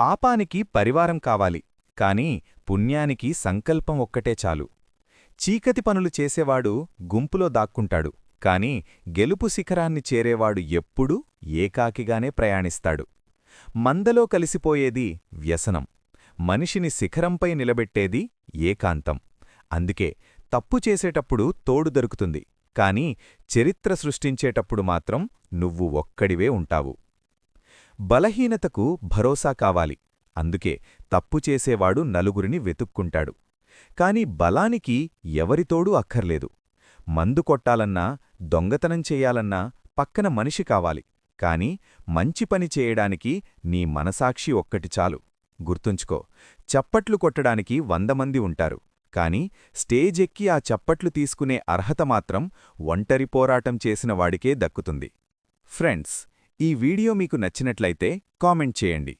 పాపానికి పరివారం కావాలి కాని పుణ్యానికి సంకల్పం ఒక్కటే చాలు. చీకతి పనులు చేసేవాడు గుంపులో దాక్కుంటాడు కాని గెలుపు శిఖరాన్ని చేరేవాడు ఎప్పుడూ ఏకాకిగానే ప్రయాణిస్తాడు. మందలో కలిసిపోయేది వ్యసనం మనిషిని శిఖరంపై నిలబెట్టేది ఏకాంతం. అందుకే తప్పు చేసేటప్పుడు తోడు దొరుకుతుంది కాని చరిత్ర సృష్టించేటప్పుడు మాత్రం నువ్వు ఒక్కడివే ఉంటావు. బలహీనతకు భరోసా కావాలి. అందుకే తప్పు చేసేవాడు నలుగురిని వెతుక్కుంటాడు. కాని బలానికి ఎవరితోడూ అక్కర్లేదు. మందు కొట్టాలన్నా దొంగతనం చెయ్యాలన్నా పక్కన మనిషి కావాలి. కాని మంచి పని చేయడానికి నీ మనసాక్షి ఒక్కటి చాలు. గుర్తుంచుకో చప్పట్లు కొట్టడానికి వందమంది ఉంటారు. కాని స్టేజ్ ఎక్కి ఆ చప్పట్లు తీసుకునే అర్హత మాత్రం ఒంటరి పోరాటం చేసిన వాడికే దక్కుతుంది. ఫ్రెండ్స్ ఈ వీడియో మీకు నచ్చినట్లయితే కామెంట్ చేయండి.